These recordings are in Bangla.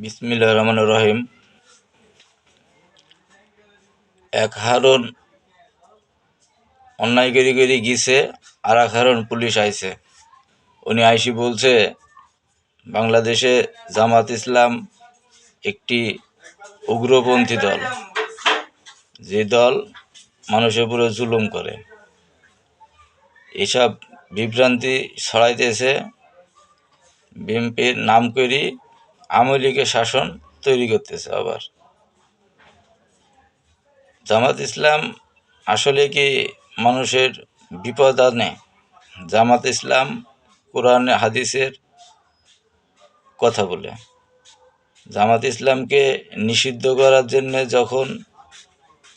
বিসমিল্লা রহমান রহিম। এক হারুন অন্যায় করি করি গিয়েছে আর এক হারুন পুলিশ আইছে। উনি আইসি বলছে, বাংলাদেশে জামাত ইসলাম একটি উগ্রপন্থী দল। যে দল মানুষের উপরে জুলুম করে। এসব বিভ্রান্তি ছড়াইতেছে। বিএনপির নাম করি আওয়ামী লীগের শাসন তৈরি করতেছে আবার। জামাত ইসলাম আসলে কি মানুষের বিপদ আনে জামাত ইসলাম কোরআন হাদিসের কথা বলে। জামাত ইসলামকে নিষিদ্ধ করার জন্য যখন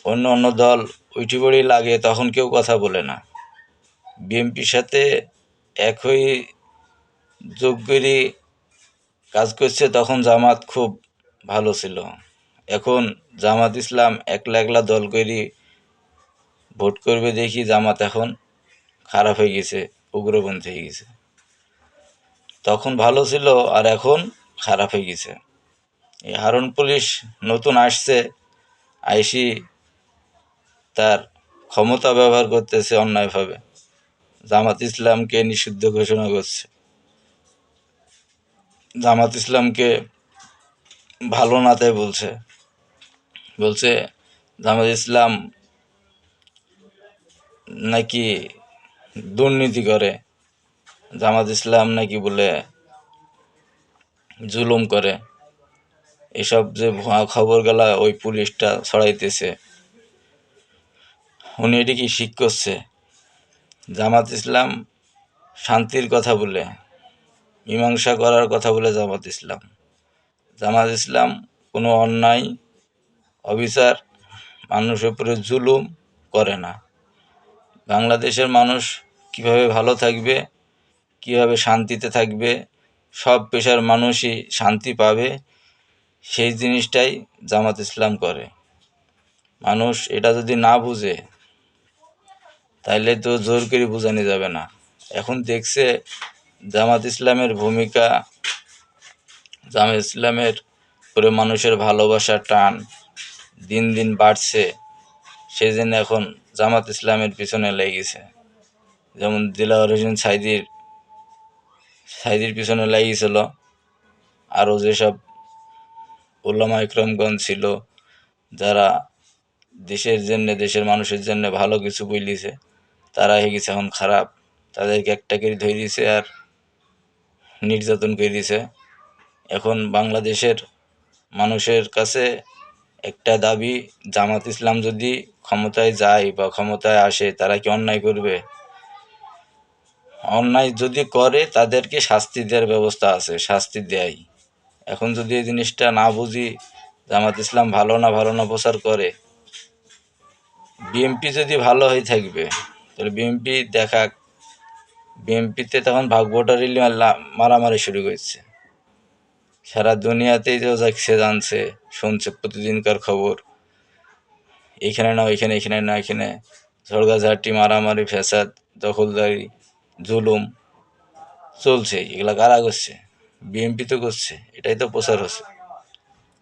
অন্য অন্য দল উঠি পড়ি লাগে, তখন কেউ কথা বলে না। বিএনপির সাথে একই যোগ কাজ করছে তখন জামাত খুব ভালো ছিল। এখন জামাত ইসলাম একলা একলা দল করি ভোট করবে দেখি জামাত এখন খারাপ হয়ে গেছে, উগ্রপন্থী হয়ে গেছে। তখন ভালো ছিল আর এখন খারাপ হয়ে গেছে। এই হারন পুলিশ নতুন আসছে, আইসি তার ক্ষমতা ব্যবহার করতেছে অন্যায়ভাবে। জামাত ইসলামকে নিষিদ্ধ ঘোষণা করছে। জামাত ইসলামকে ভালো না তাই বলছে। বলছে, জামাত ইসলাম নাকি দুর্নীতি করে। জামাত ইসলাম নাকি বলে জুলুম করে। এসব যে ভুয়া খবরগুলা ওই পুলিশটা ছড়াইতেছে। উনি এটি কি শিখ করছে? জামাত ইসলাম শান্তির কথা বলে মীমাংসা করার কথা বলে জামাত ইসলাম। জামাত ইসলাম কোনো অন্যায়, অবিচার, মানুষের উপরে জুলুম করে না। বাংলাদেশের মানুষ কীভাবে ভালো থাকবে, কীভাবে শান্তিতে থাকবে, সব পেশার মানুষই শান্তি পাবে, সেই জিনিসটাই জামাত ইসলাম করে। মানুষ এটা যদি না বুঝে, তাইলে তো জোর করে বোঝানো যাবে না। এখন দেখছে জামাত ইসলামের ভূমিকা, জামাত ইসলামের করে মানুষের ভালোবাসা টান দিন দিন বাড়ছে সেই জন্য এখন জামাত ইসলামের পিছনে লেগেছে। যেমন দিলাওয়ার হোসেন সাইদির সাইদির পিছনে লেগেছিল। আরও যেসব উল্লামা ইকরমগঞ্জ ছিল, যারা দেশের জন্য, দেশের মানুষের জন্য ভালো কিছু বলিছে তারা হয়ে গেছে এখন খারাপ। তাদেরকে একটা করে ধরে দিয়েছে আর নির্যাতন করে দিয়েছে। এখন বাংলাদেশের মানুষের কাছে একটা দাবি, জামাত ইসলাম যদি ক্ষমতায় যায় বা ক্ষমতায় আসে, তারা কি অন্যায় করবে? অন্যায় যদি করে, তাদেরকে শাস্তি দেওয়ার ব্যবস্থা আছে, শাস্তি দেয় এখন যদি এই জিনিসটা না বুঝি, জামাত ইসলাম ভালো না ভালো না প্রচার করে, বিএমপি যদি ভালো হয়ে থাকবে, তাহলে বিএমপি দেখা বিএমপিতে তখন ভাগ ভোটারই মারামারি শুরু করেছে। সারা দুনিয়াতেই যে যাচ্ছে জানছে, শুনছে, প্রতিদিনকার খবর। এখানে না ওইখানে এখানে না এখানে। ঝড়গাঝাটি মারামারি, ফ্যাসাদ, দখলদারি, জুলুম চলছে, এগুলা কারা করছে? বিএনপি তো করছে, এটাই তো প্রচার হচ্ছে।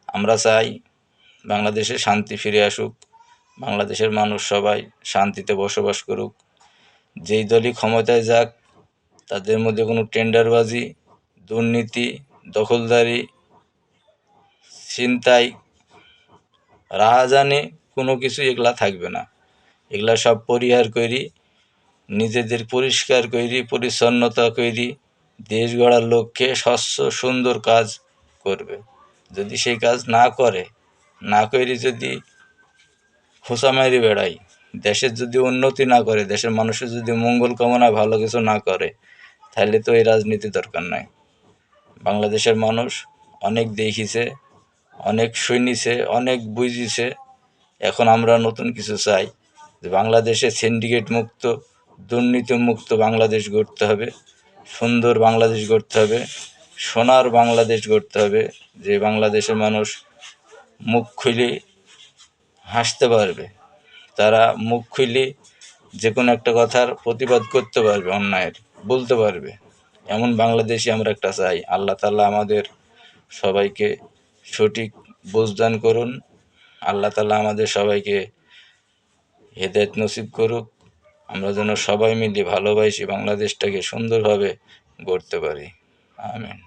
আমরা চাই বাংলাদেশে শান্তি ফিরে আসুক, বাংলাদেশের মানুষ সবাই শান্তিতে বসবাস করুক। যেই দলই ক্ষমতায় যাক তাদের মধ্যে কোনো টেন্ডারবাজি, দুর্নীতি, দখলদারি, ছিনতাই, রাহাজানি কোনো কিছু এগুলা থাকবে না। এগুলা সব পরিহার করি নিজেদের পরিষ্কার করি পরিচ্ছন্নতা করি দেশ গড়ার লক্ষ্যে স্বচ্ছ, সুন্দর কাজ করবে। যদি সেই কাজ না করে না করে যদি খোসা মারি বেড়াই দেশের যদি উন্নতি না করে, দেশের মানুষের যদি মঙ্গল কামনা ভালো কিছু না করে তাহলে তো এই রাজনীতি দরকার নাই। বাংলাদেশের মানুষ অনেক দেখিছে, অনেক শুনিছে, অনেক বুঝিছে। এখন আমরা নতুন কিছু চাই যে বাংলাদেশে সিন্ডিকেট মুক্ত, দুর্নীতি মুক্ত বাংলাদেশ গড়তে হবে, সুন্দর বাংলাদেশ গড়তে হবে, সোনার বাংলাদেশ গড়তে হবে, যে বাংলাদেশের মানুষ মুখ খুলে হাসতে পারবে। তারা মুখ খুলে যে কোনো একটা কথার প্রতিবাদ করতে পারবে অন্যায়ের। বলতে পারবে। এমন বাংলাদেশি আমরা একটা চাই, আল্লাহ তালা আমাদের সবাইকে সঠিক বোঝদান করুন, আল্লাহ তালা আমাদের সবাইকে হেদায়ত নসিব করুক, আমরা যেন সবাই মিলে ভালোবাসি, বাংলাদেশটাকে সুন্দরভাবে গড়তে পারি। আমেন।